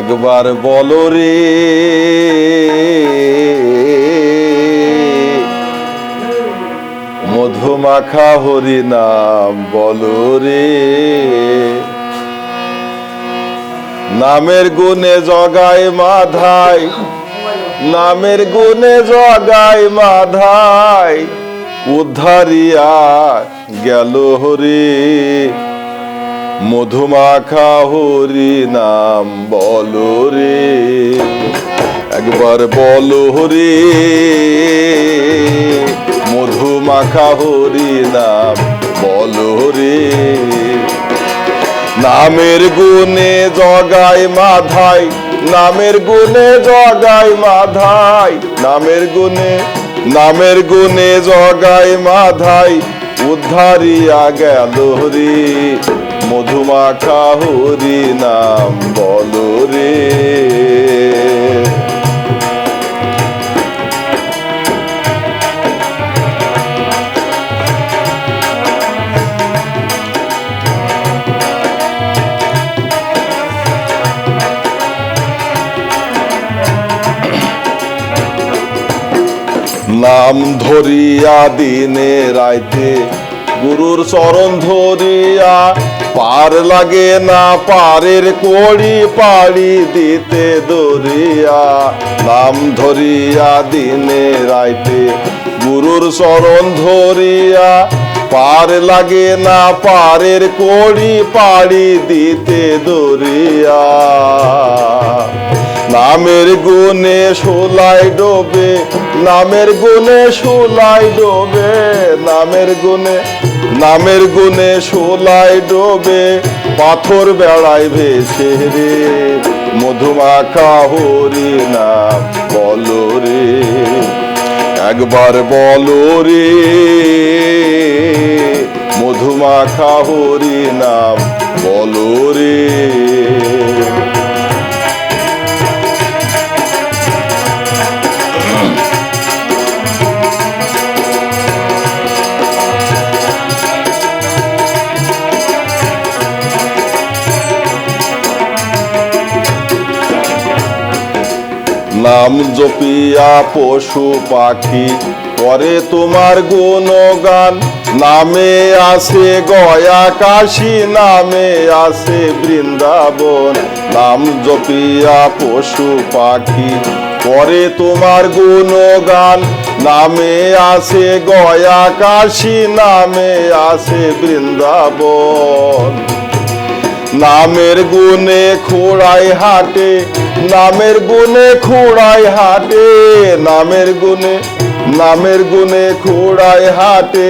একবার বলো রে, মধুমাখা হরি নাম বলো রে, নামের গুণে জগায় মাধায় নামের গুণে জগায় মাধায় উদ্ধারিয়া গেল হরি। মধুমাখা হরি নাম বলো রে। একবার বলো রে মধুমাখা হরি নাম বলো রে। নামের গুণে জগায় মাধাই, নামের গুণে জগায় মাধাই, নামের গুণে নামের গুণে জগায় মাধাই, উদ্ধারিয়া গেল রে মধুমাখা হরি নাম বলো রে। নাম ধরিয়া দিনে রাইতে গুরুর চরণ ধরিয়া পার লাগে না পারের কড়ি পাড়ি দিতে দরিয়া। নাম ধরিয়া দিনে রাইতে গুরুর চরণ ধরিয়া। পার লাগে না পারের কড়ি পাড়ি দিতে দরিয়া। নামের গুণে সোলাই ডোবে, নামের গুণে সোলাই ডোবে, নামের গুণে নামের গুণে সোলাই ডোবে, পাথর বেড়ায় ভেসে রে। মধুমাখা হরি নাম বলো রে, একবার বলো রে। মধুমাখা হরি নাম বলো রে। নাম জপিয়া পশু পাখি, করে তোমার গুণগান। নামে আছে গয়া কাশী, নামে আছে বৃন্দাবন। নাম জপিয়া পশু পাখি, করে তোমার গুণগান। নামে আছে গয়া কাশী, নামে আছে বৃন্দাবন। নামের গুণে খোড়াই হাটে, নামের গুণে খোড়াই হাটে, নামের গুণে নামের গুণে খোড়াই হাটে।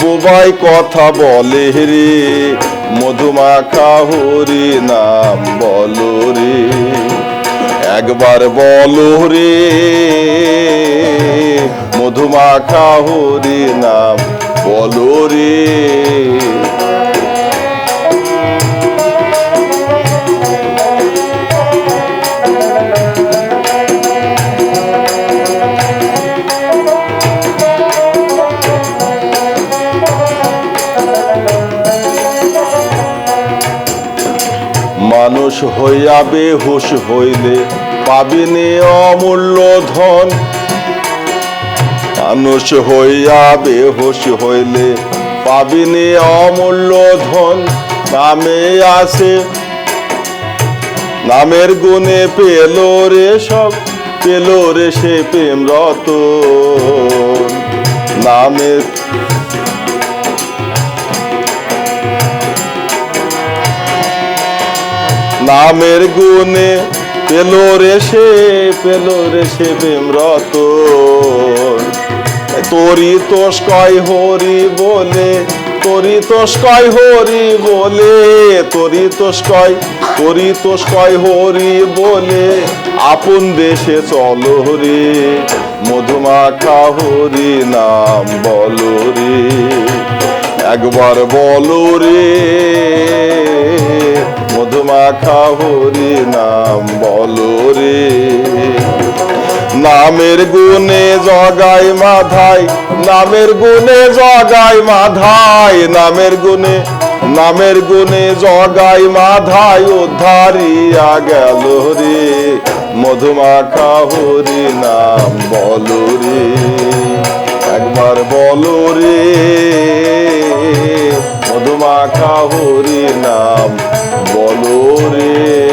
বোবাই কথা বলে রে, মধুমাখা হরি নাম বলো রে। একবার বলো রে, মধুমাখা হরি নাম বলো রে। মানুষ হইয়া বেহুশ হইলে পাবিনি অমূল্য ধন। মানুষ হইয়া বেহুশ হইলে পাবিনি অমূল্য ধন। নামে আছে, নামের গুণে পেল রে সব, পেল রে সে প্রেম রত নামের নামের গুণে পেল রে সে, পেল রে সে প্রেমরত তোরি তোষ কয় হরি বলে, তোরি তোষ কয় হরি বলে, তোরি তোষ কয় তোরি তোষ কয় হরি বলে, আপন দেশে চলো রে, মধুমাখা হরি নাম বলো রে। একবার বলো রে মধুমাখা হরি নাম বলো রে। নামের গুণে জগাই মাধাই, নামের গুণে জগাই মাধাই, নামের গুণে নামের গুণে জগাই মাধায় উদ্ধারিয়া গেল রে। মধুমাখা হরি নাম বলো রে, একবার বলো রে। মধুমাখা হরি নাম ਗੋਰੇ